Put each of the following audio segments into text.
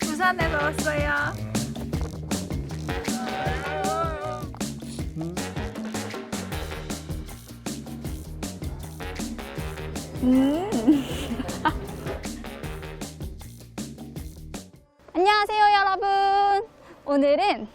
부산에서 왔어요. 음. 안녕하세요, 여러분. 오늘은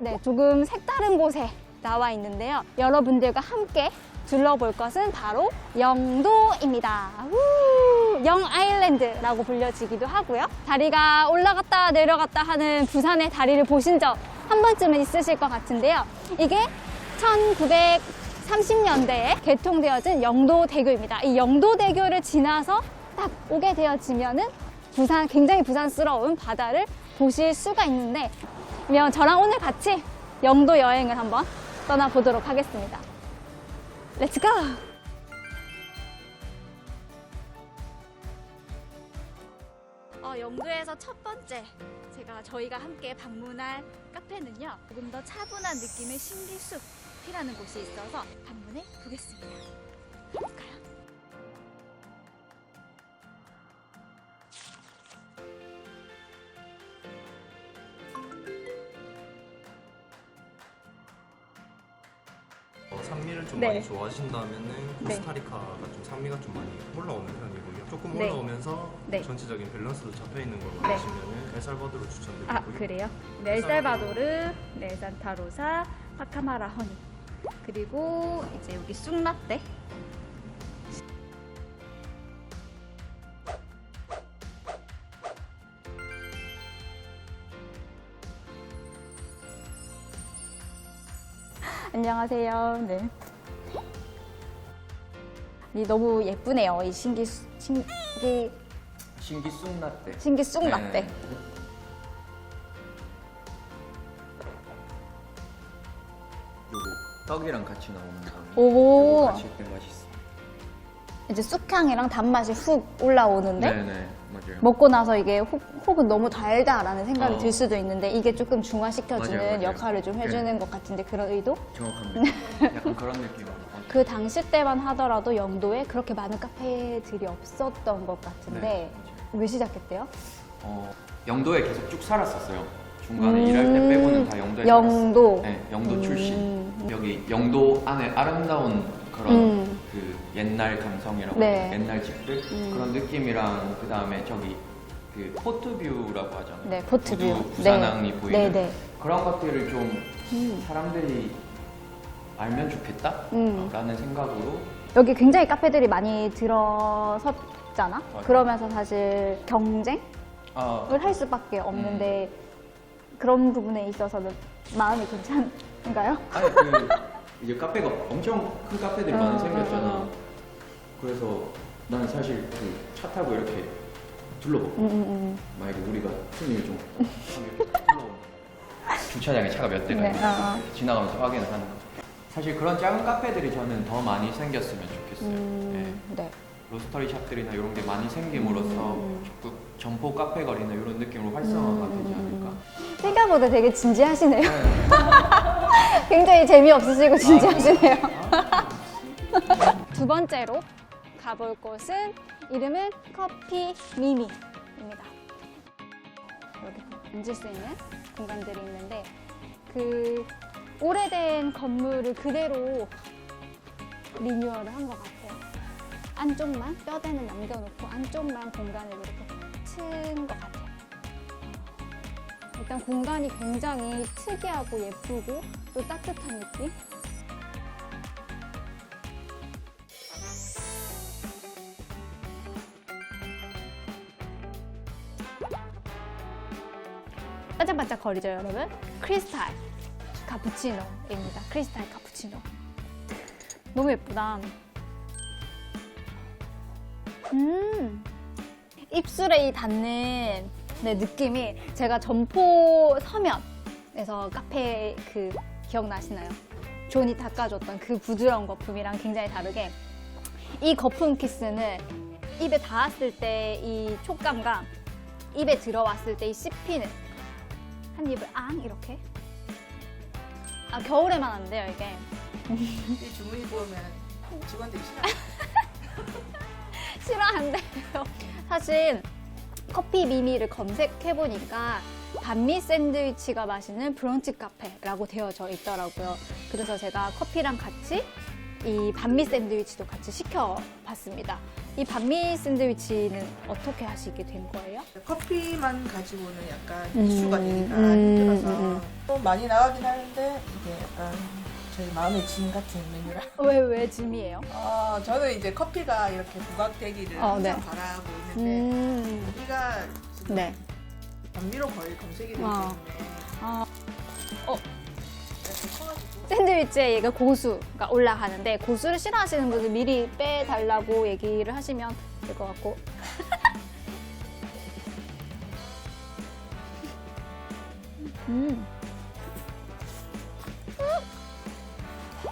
네, 조금 색다른 곳에 나와 있는데요. 여러분들과 함께 둘러볼 것은 바로 영도입니다. 우! 영 아일랜드라고 불려지기도 하고요. 다리가 올라갔다 내려갔다 하는 부산의 다리를 보신 적 한 번쯤은 있으실 것 같은데요. 이게 1930년대에 개통되어진 영도대교입니다. 이 영도대교를 지나서 딱 오게 되어지면은 부산 굉장히 부산스러운 바다를 보실 수가 있는데 그러면 저랑 오늘 같이 영도 여행을 한번 떠나보도록 하겠습니다. 렛츠 고! 영도에서 첫 번째 제가 저희가 함께 방문할 카페는요 조금 더 차분한 느낌의 신비숲이라는 곳이 있어서 방문해 보겠습니다. 가볼까요? 를 좀 네. 많이 좋아하신다면은 네. 코스타리카가 좀 산미가 좀 많이 올라오는 편이고요. 조금 네. 올라오면서 네. 전체적인 밸런스도 잡혀 있는 걸 네. 원하시면은 엘살바도르 추천드리고요. 아 그래요? 네, 엘살바도르, 네, 산타로사, 파카마라 허니 그리고 이제 여기 쑥라떼 안녕하세요. 네. 이 너무 예쁘네요. 이 신기 수- 신기 신기 쑥라떼. 신기 쑥 라떼. 네. 요거 떡이랑 같이 나오는 다음에 오. 요거 같이 때 맛있어. 이제 쑥향이랑 단맛이 훅 올라오는데 네네 맞아요. 먹고 나서 이게 혹, 혹은 너무 달다라는 생각이 어. 들 수도 있는데 이게 조금 중화시켜주는 맞아요, 맞아요. 역할을 좀 해주는 네. 것 같은데 그런 의도? 정확합니다. 약간 그런 느낌으로. 그 당시 때만 하더라도 영도에 그렇게 많은 카페들이 없었던 것 같은데 네. 왜 시작했대요? 어, 영도에 계속 쭉 살았었어요. 중간에 음. 일할 때 빼고는 다 영도에 영도. 살았어요. 네, 영도 음. 출신. 여기 영도 안에 아름다운 그런 음. 그 옛날 감성이라고 네. 되나? 옛날 집들 음. 그런 느낌이랑 그 다음에 저기 그 포트뷰라고 하잖아요. 네, 포트뷰. 부산항이 네. 보이는 네, 네. 그런 것들을 좀 음. 사람들이 알면 좋겠다 음. 라는 생각으로 여기 굉장히 카페들이 많이 들어섰잖아? 맞아요. 그러면서 사실 경쟁을 아, 할 수밖에 없는데 그런 부분에 있어서는 마음이 괜찮은가요? 아니 그 이제 카페가 엄청 큰 카페들이 어, 많이 어, 생겼잖아. 어. 그래서 난 사실 그 차 타고 이렇게 둘러보고 음, 음, 음. 만약에 우리가 손님이 좀 이렇게 둘러보면 주차장에 차가 몇 대가 네, 있는지 어, 어. 지나가면서 확인을 하는 거죠. 사실 그런 작은 카페들이 저는 더 많이 생겼으면 좋겠어요. 네. 음, 네. 로스터리 샵들이나 이런 게 많이 생김으로써 음. 점포 카페 거리나 이런 느낌으로 활성화가 음, 되지 음, 않을까. 생각보다 되게 진지하시네요. 네. 굉장히 재미없으시고 진지하시네요. 아, 두 번째로 가볼 곳은 이름은 커피 미미입니다. 여기 앉을 수 있는 공간들이 있는데 그 오래된 건물을 그대로 리뉴얼을 한 것 같아요. 안쪽만 뼈대는 남겨놓고 안쪽만 공간을 이렇게 튼것 같아요. 일단 공간이 굉장히 특이하고 예쁘고 또 따뜻한 느낌? 반짝반짝 거리죠, 여러분? 크리스탈 카푸치노입니다. 크리스탈 카푸치노. 너무 예쁘다. 음, 입술에 이 닿는 네, 느낌이 제가 점포 서면에서 카페 그 기억나시나요? 존이 닦아줬던 그 부드러운 거품이랑 굉장히 다르게 이 거품 키스는 입에 닿았을 때 이 촉감과 입에 들어왔을 때 이 씹히는 한 입을 앙 이렇게 아 겨울에만 안 돼요 이게 이 주문이 들어오면 직원들이 싫어. 싫어한대요. 사실 커피 미미를 검색해 보니까 반미 샌드위치가 맛있는 브런치 카페라고 되어져 있더라고요. 그래서 제가 커피랑 같이 이 반미 샌드위치도 같이 시켜봤습니다. 이 반미 샌드위치는 어떻게 하시게 된 거예요? 커피만 가지고는 약간 음, 이슈가 되기가 음, 힘들어서 음, 좀 많이 나가긴 하는데 이게 약간 저희 마음의 짐 같은 메뉴라. 왜, 왜 짐이에요? 아 저는 이제 커피가 이렇게 부각되기를 어, 항상 네. 바라고 있는데 음, 여기가 지금 네. 반미로 거의 검색이 되기 아. 때문에 커가지고 샌드위치에 얘가 고수가 올라가는데 고수를 싫어하시는 분은 미리 빼달라고 얘기를 하시면 될 것 같고. 음.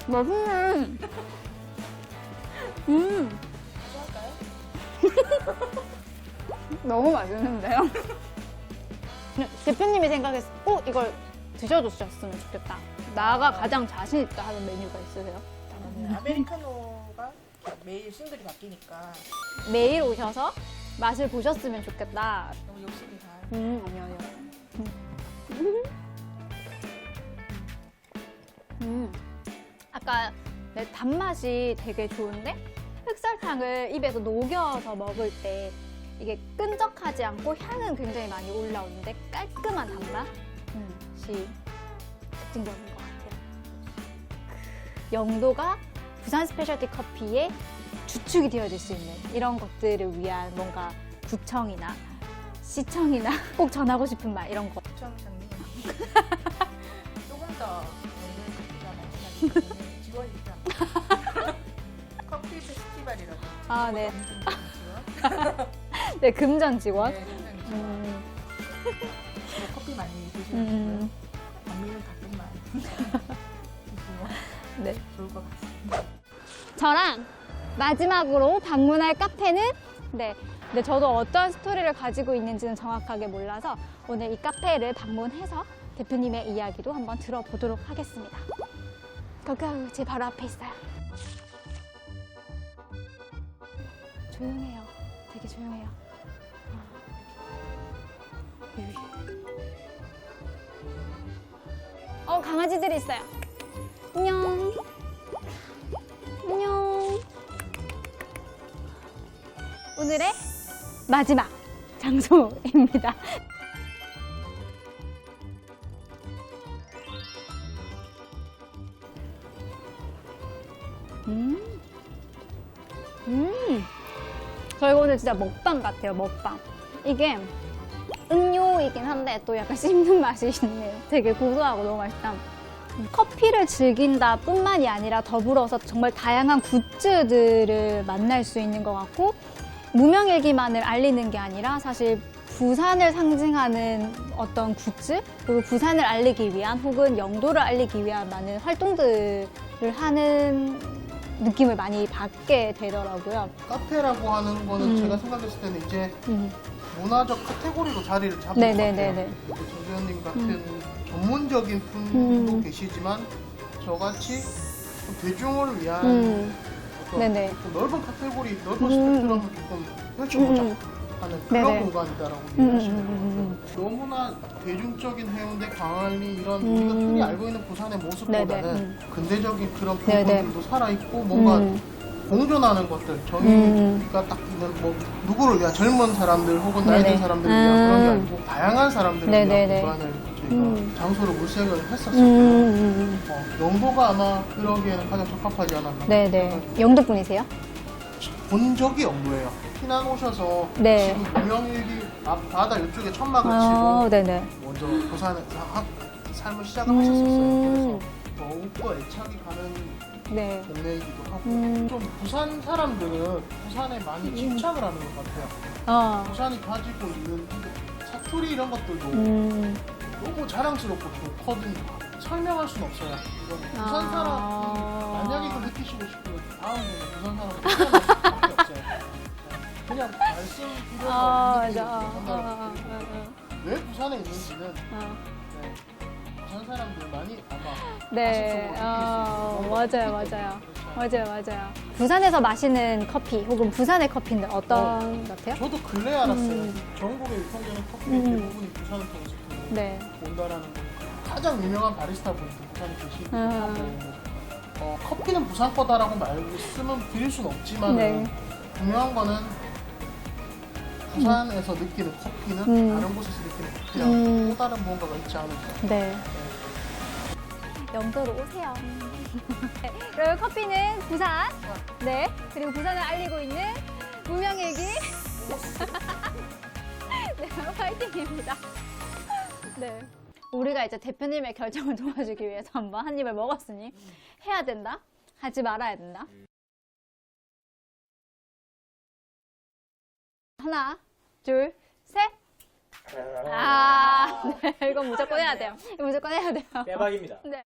음. 맛있네. 음. 너무 맛있는데요? 대표님이 생각했을 때, 어, 이걸 드셔주셨으면 좋겠다. 나가 가장 자신 있다 하는 메뉴가 있으세요? 저는 아메리카노가 매일 싱글이 바뀌니까 매일 오셔서 맛을 보셨으면 좋겠다. 너무 욕심이 다. 음, 아니요, 아니요. 음. 음. 아까 내 단맛이 되게 좋은데 흑설탕을 입에서 녹여서 먹을 때 이게 끈적하지 않고 향은 굉장히 많이 올라오는데 깔끔한 단맛이 특징적인 것 영도가 부산 스페셜티 커피의 주축이 되어줄 수 있는 이런 것들을 위한 뭔가 구청이나 시청이나 꼭 전하고 싶은 말 이런 거. 부청장님 조금 더 오늘 커피가 맛이 지원이죠. 커피 페스티벌이라고. 아, 네. 지원. 네, 금전 지원. 네, 저랑 마지막으로 방문할 카페는 네. 근데 저도 어떤 스토리를 가지고 있는지는 정확하게 몰라서 오늘 이 카페를 방문해서 대표님의 이야기도 한번 들어보도록 하겠습니다. 거기 제 바로 앞에 있어요. 조용해요. 되게 조용해요. 여기. 어, 강아지들이 있어요. 안녕. 마지막 장소입니다. 음. 음. 저희가 오늘 진짜 먹방 같아요, 먹방. 이게 음료이긴 한데 또 약간 씹는 맛이 있네요. 되게 고소하고 너무 맛있다. 커피를 즐긴다 뿐만이 아니라 더불어서 정말 다양한 굿즈들을 만날 수 있는 것 같고 무명일기만을 알리는 게 아니라 사실 부산을 상징하는 어떤 굿즈 그리고 부산을 알리기 위한 혹은 영도를 알리기 위한 많은 활동들을 하는 느낌을 많이 받게 되더라고요. 카페라고 하는 거는 음. 제가 생각했을 때는 이제 음. 문화적 카테고리로 자리를 잡은 네네네네. 것 같아요. 조재현님 같은 전문적인 분도 음. 계시지만 저같이 좀 대중을 위한 음. 어떤 네네. 좀 넓은 카테고리, 넓은 음. 스펙트럼을 조금 펼쳐보자 음. 하는 그런 네네. 공간이다라고 음, 얘기하시더라고요. 음, 너무나 대중적인 해운대, 광안리 이런 음. 우리가 흔히 알고 있는 부산의 모습보다는 네네. 음. 근대적인 그런 네네. 부분들도 살아있고 뭔가 음. 공존하는 것들 음. 저희가 딱 있는 뭐 누구를 위한 젊은 사람들 혹은 나이 든 네네. 사람들을 위한 그런 게 음. 아니고 다양한 사람들을 네네네. 위한 공간을 음. 장소를 물색을 했었어요. 음. 어, 영도가 아마 그러기에는 가장 적합하지 않았나. 네네. 영도 분이세요? 본 적이 영도예요. 피난 오셔서 네. 지금 무명일기 앞 바다 이쪽에 천막을 아, 치고 네네. 먼저 부산에서 학- 삶을 시작을 하셨었어요. 음. 그래서 더욱더 애착이 가는 네. 동네이기도 하고 음. 좀 부산 사람들은 부산에 많이 집착을 하는 것 같아요. 어. 부산이 가지고 있는 사투리 이런 것들도 음. 너무 자랑스럽고 좋거든요. 설명할 수는 없어요. 이건 부산 사람 아. 만약에 이걸 느끼시고 싶으면 다음에는 부산 수밖에 없어요. 그냥 말씀 드려서 아, 맞아. 어, 어, 어, 왜 부산에 있는지는 어. 네, 부산 사람들 많이 아마 네. 어, 있는 맞아요, 맞아요. 같아요. 맞아요, 맞아요. 부산에서 마시는 커피 혹은 부산의 커피는 어떤 것 같아요? 저도 근래 알았어요. 음. 전국에 유통되는 커피 음. 대부분이 부산을 통해서 네. 온다라는 거. 가장 유명한 바리스타 분이 부산에 계시기도 음. 하고 어, 커피는 부산 거다라고 말고 쓰면 드릴 수는 없지만 네. 분명한 거는 부산에서 느끼는 커피는 음. 다른 곳에서 느끼는 커피랑 음. 또 다른 무언가가 있지 않을까. 네. 영도로 오세요. 네, 그리고 커피는 부산. 네. 그리고 부산을 알리고 있는 무명일기. 네, 화이팅입니다. 네. 우리가 이제 대표님의 결정을 도와주기 위해서 한번 한 입을 먹었으니 해야 된다? 하지 말아야 된다? 하나, 둘, 셋. 아, 네, 이건 무조건 해야 돼요. 이거 무조건 해야 돼요. 대박입니다. 네.